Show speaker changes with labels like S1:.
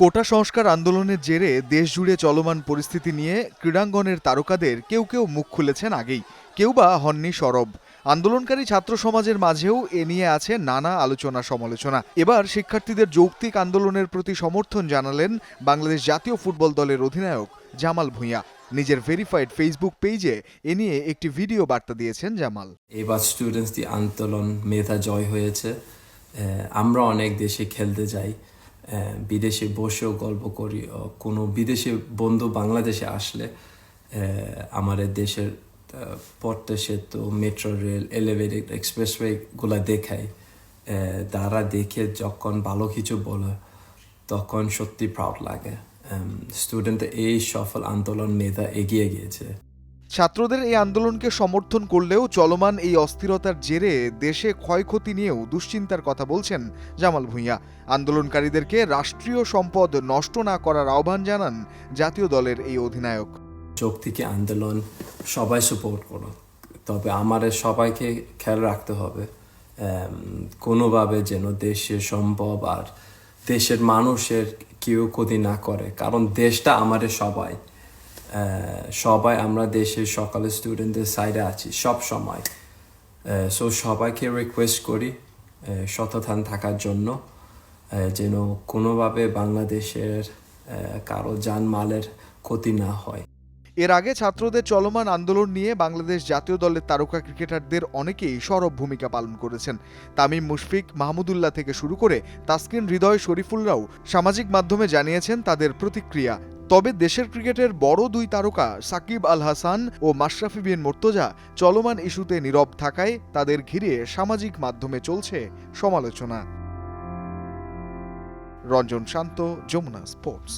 S1: কোটা সংস্কার আন্দোলনের জেরে দেশজুড়ে চলমান পরিস্থিতি নিয়ে ক্রীড়াঙ্গনের তারকাদের কেউ কেউ মুখ খুলেছেন আগেই। কেউ বা হননি সরব। আন্দোলনকারী ছাত্র সমাজের মাঝেও এ নিয়ে আছে নানা আলোচনা সমালোচনা। এবার শিক্ষার্থীদের যৌক্তিক আন্দোলনের প্রতি সমর্থন জানালেন বাংলাদেশ জাতীয় ফুটবল দলের অধিনায়ক জামাল ভূঁইয়া। নিজের ভেরিফাইড ফেসবুক পেজে এ নিয়ে একটি ভিডিও বার্তা দিয়েছেন জামাল।
S2: এবার স্টুডেন্টসদের আন্দোলন মেধা জয় হয়েছে। আমরা অনেক দেশে খেলতে যাই। বিদেশে বসেও গল্প করি কোনো বিদেশি বন্ধু বাংলাদেশে আসলে আমাদের দেশের পথটা সেতু মেট্রো রেল এলিভেটেড এক্সপ্রেসওয়েগুলো দেখাই তারা দেখে যখন ভালো কিছু বলে, তখন সত্যি প্রাউড লাগে। স্টুডেন্ট এই সফল আন্দোলন নেতা এগিয়ে গিয়েছে।
S1: ছাত্রদের এই আন্দোলনকে সমর্থন করলেও চলমান এই অস্থিরতার জেরে দেশে ক্ষয়ক্ষতি নিয়েও দুশ্চিন্তার কথা বলছেন জামাল ভূঁইয়া। আন্দোলনকারীদেরকে রাষ্ট্রীয় সম্পদ নষ্ট না করার আহ্বান জানান জাতীয় দলের এই অধিনায়ক।
S2: যৌক্তিকে আন্দোলন সবাই সাপোর্ট করো। তবে আমাদের সবাইকে খেয়াল রাখতে হবে কোনোভাবে যেন দেশের সম্ভব আর দেশের মানুষের কেউ ক্ষতি না করে। কারণ দেশটা আমাদের সবাই সবাই আমরা দেশের সকালে স্টুডেন্টদের সাইডে আছি, সব সময়। সো সবাইকে রিকোয়েস্ট করি সততান থাকার জন্য যেন কোনোভাবে বাংলাদেশের কারও জানমালের ক্ষতি না হয়।
S1: এর আগে ছাত্রদের চলমান আন্দোলন নিয়ে বাংলাদেশ জাতীয় দলের তারকা ক্রিকেটারদের অনেকেই সরব ভূমিকা পালন করেছেন। তামিম মুশফিক, মাহমুদুল্লাহ থেকে শুরু করে তাসকিন হৃদয় শরীফুলরাও সামাজিক মাধ্যমে জানিয়েছেন তাদের প্রতিক্রিয়া। তবে দেশের ক্রিকেটের বড় দুই তারকা সাকিব আল হাসান ও মাশরাফি বিন মোর্তজা চলমান ইস্যুতে নীরব থাকায় তাদের ঘিরে সামাজিক মাধ্যমে চলছে সমালোচনা। রঞ্জন শান্ত, যমুনা স্পোর্টস।